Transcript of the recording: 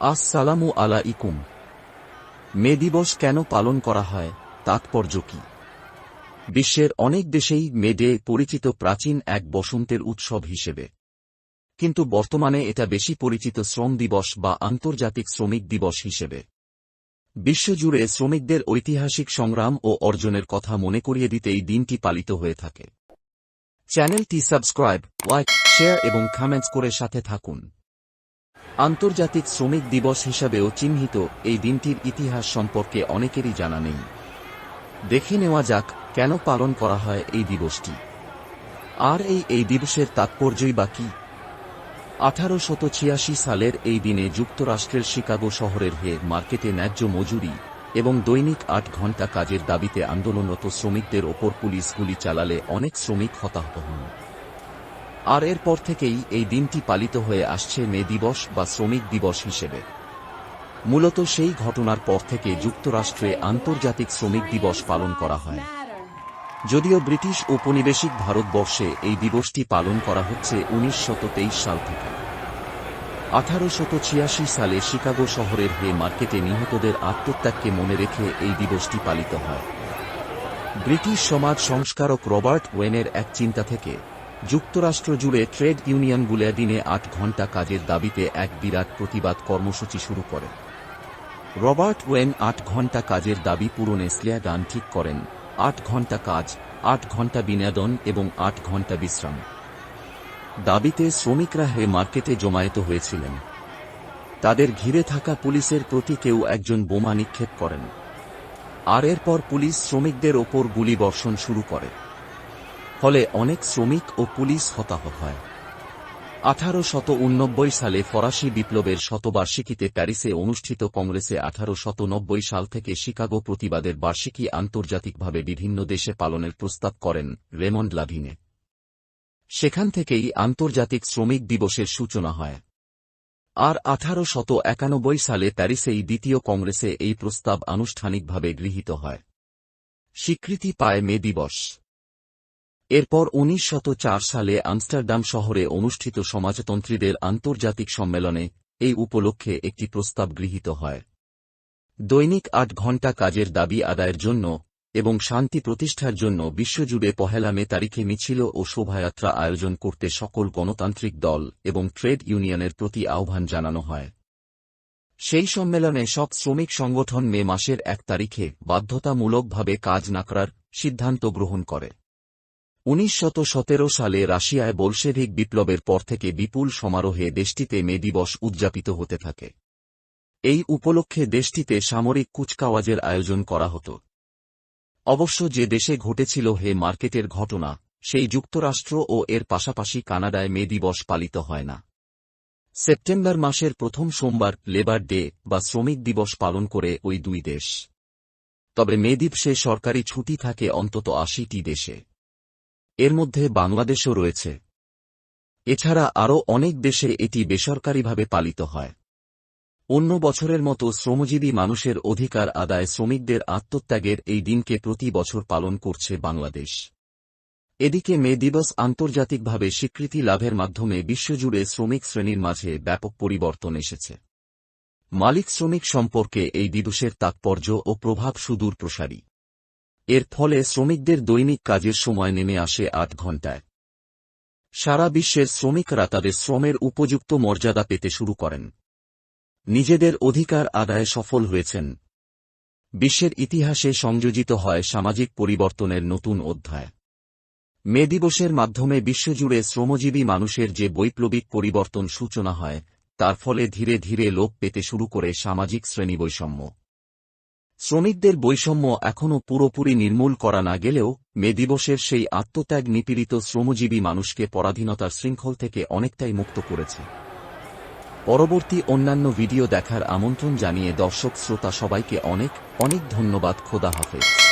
আসসালামু আলাইকুম। মে দিবস কেন পালন করা হয়, তাৎপর্য কি? বিশ্বের অনেক দেশেই মে ডে পরিচিত প্রাচীন এক বসন্তের উৎসব হিসেবে। কিন্তু বর্তমানে এটা বেশি পরিচিত শ্রম দিবস বা আন্তর্জাতিক শ্রমিক দিবস হিসেবে। বিশ্বজুড়ে শ্রমিকদের ঐতিহাসিক সংগ্রাম ও অর্জনের কথা মনে করিয়ে দিতে এই দিনটি পালিত হয়ে থাকে। চ্যানেলটি সাবস্ক্রাইব, লাইক, শেয়ার এবং কমেন্টস করে সাথে থাকুন। আন্তর্জাতিক শ্রমিক দিবস হিসাবেও চিহ্নিত এই দিনটির ইতিহাস সম্পর্কে অনেকেরই জানা নেই। দেখে নেওয়া যাক কেন পালন করা হয় এই দিবসটি। আর এই এই দিবসের তাৎপর্যই বা কি? আঠারো সালের এই দিনে যুক্তরাষ্ট্রের শিকাগো শহরের হয়ে মার্কেটে ন্যায্য মজুরি এবং দৈনিক আট ঘণ্টা কাজের দাবিতে আন্দোলনরত শ্রমিকদের ওপর পুলিশ গুলি চালালে অনেক শ্রমিক হতাহত হন। আর এরপর থেকেই এই দিনটি পালিত হয়ে আসছে মে দিবস বা শ্রমিক দিবস হিসেবে। মূলত সেই ঘটনার পর থেকে যুক্তরাষ্ট্রে আন্তর্জাতিক শ্রমিক দিবস পালন করা হয়। যদিও ব্রিটিশ ঔপনিবেশিক ভারতবর্ষে এই দিবসটি পালন করা হচ্ছে উনিশশো তেইশ সাল থেকে। আঠারো সালে শিকাগো শহরের হে মার্কেটে নিহতদের আত্মত্যাগকে মনে রেখে এই দিবসটি পালিত হয়। ব্রিটিশ সমাজ সংস্কারক রবার্ট ওয়েনের এক চিন্তা থেকে যুক্তরাষ্ট্র জুড়ে ট্রেড ইউনিয়নগুলো দিনে আট ঘণ্টা কাজের দাবিতে এক বিরাট প্রতিবাদ কর্মসূচি শুরু করে। রবার্ট ওয়েন আট ঘণ্টা কাজের দাবি পূরণে স্লিয়াগান ঠিক করেন। আট ঘণ্টা কাজ, আট ঘণ্টা বিনোদন এবং আট ঘণ্টা বিশ্রাম। দাবিতে শ্রমিকরা হে মার্কেটে জমায়েত হয়েছিলেন। তাদের ঘিরে থাকা পুলিশের প্রতি কেউ একজন বোমা নিক্ষেপ করেন। আর এরপর পুলিশ শ্রমিকদের ওপর গুলি বর্ষণ শুরু করে। ফলে অনেক শ্রমিক ও পুলিশ হতাহত হয়। আঠারো শত সালে ফরাসি বিপ্লবের শতবার্ষিকীতে প্যারিসে অনুষ্ঠিত কংগ্রেসে আঠারো শত নব্বই সাল থেকে শিকাগো প্রতিবাদের বার্ষিকী আন্তর্জাতিকভাবে বিভিন্ন দেশে পালনের প্রস্তাব করেন রেমন্ড লাভিনে। সেখান থেকেই আন্তর্জাতিক শ্রমিক দিবসের সূচনা হয়। আর আঠারো শত একানব্বই সালে প্যারিসেই দ্বিতীয় কংগ্রেসে এই প্রস্তাব আনুষ্ঠানিকভাবে গৃহীত হয়। স্বীকৃতি পায় মে দিবস। এরপর উনিশ সালে আমস্টারডাম শহরে অনুষ্ঠিত সমাজতন্ত্রীদের আন্তর্জাতিক সম্মেলনে এই উপলক্ষে একটি প্রস্তাব গৃহীত হয়। দৈনিক আট ঘণ্টা কাজের দাবি আদায়ের জন্য এবং শান্তি প্রতিষ্ঠার জন্য বিশ্বজুড়ে পহেলা মে তারিখে মিছিল ও শোভাযাত্রা আয়োজন করতে সকল গণতান্ত্রিক দল এবং ট্রেড ইউনিয়নের প্রতি আহ্বান জানানো হয়। সেই সম্মেলনে সব শ্রমিক সংগঠন মে মাসের এক তারিখে বাধ্যতামূলকভাবে কাজ না করার সিদ্ধান্ত গ্রহণ করে। উনিশ সালে রাশিয়ায় বলশেভিক বিপ্লবের পর থেকে বিপুল সমারোহে দেশটিতে মে দিবস উদযাপিত হতে থাকে। এই উপলক্ষে দেশটিতে সামরিক কুচকাওয়াজের আয়োজন করা হতো। অবশ্য যে দেশে ঘটেছিল হে মার্কেটের ঘটনা, সেই যুক্তরাষ্ট্র ও এর পাশাপাশি কানাডায় মে দিবস পালিত হয় না। সেপ্টেম্বর মাসের প্রথম সোমবার লেবার ডে বা শ্রমিক দিবস পালন করে ওই দুই দেশ। তবে মে দিবসে সরকারি ছুটি থাকে অন্তত আশিটি দেশে। এর মধ্যে বাংলাদেশও রয়েছে। এছাড়া আরও অনেক দেশে এটি বেসরকারিভাবে পালিত হয়। অন্য বছরের মতো শ্রমজীবী মানুষের অধিকার আদায় শ্রমিকদের আত্মত্যাগের এই দিনকে প্রতি বছর পালন করছে বাংলাদেশ। এদিকে মে দিবস আন্তর্জাতিকভাবে স্বীকৃতি লাভের মাধ্যমে বিশ্বজুড়ে শ্রমিক শ্রেণির মাঝে ব্যাপক পরিবর্তন এসেছে। মালিক শ্রমিক সম্পর্কে এই দিবসের তাৎপর্য ও প্রভাব সুদূর প্রসারী এর ফলে শ্রমিকদের দৈনিক কাজের সময় নেমে আসে আট ঘণ্টায়। সারা বিশ্বের শ্রমিকরা তাদের শ্রমের উপযুক্ত মর্যাদা পেতে শুরু করেন। নিজেদের অধিকার আদায়ে সফল হয়েছেন। বিশ্বের ইতিহাসে সংযোজিত হয় সামাজিক পরিবর্তনের নতুন অধ্যায়। মে দিবসের মাধ্যমে বিশ্বজুড়ে শ্রমজীবী মানুষের যে বৈপ্লবিক পরিবর্তন সূচনা হয়, তার ফলে ধীরে ধীরে লোপ পেতে শুরু করে সামাজিক শ্রেণি বৈষম্য শ্রমিকদের বৈষম্য এখনও পুরোপুরি নির্মূল করা না গেলেও, মে দিবসের সেই আত্মত্যাগ নিপীড়িত শ্রমজীবী মানুষকে পরাধীনতার শৃঙ্খল থেকে অনেকটাই মুক্ত করেছে। পরবর্তী অন্যান্য ভিডিও দেখার আমন্ত্রণ জানিয়ে দর্শক শ্রোতা সবাইকে অনেক অনেক ধন্যবাদ। খোদা হাফেজ।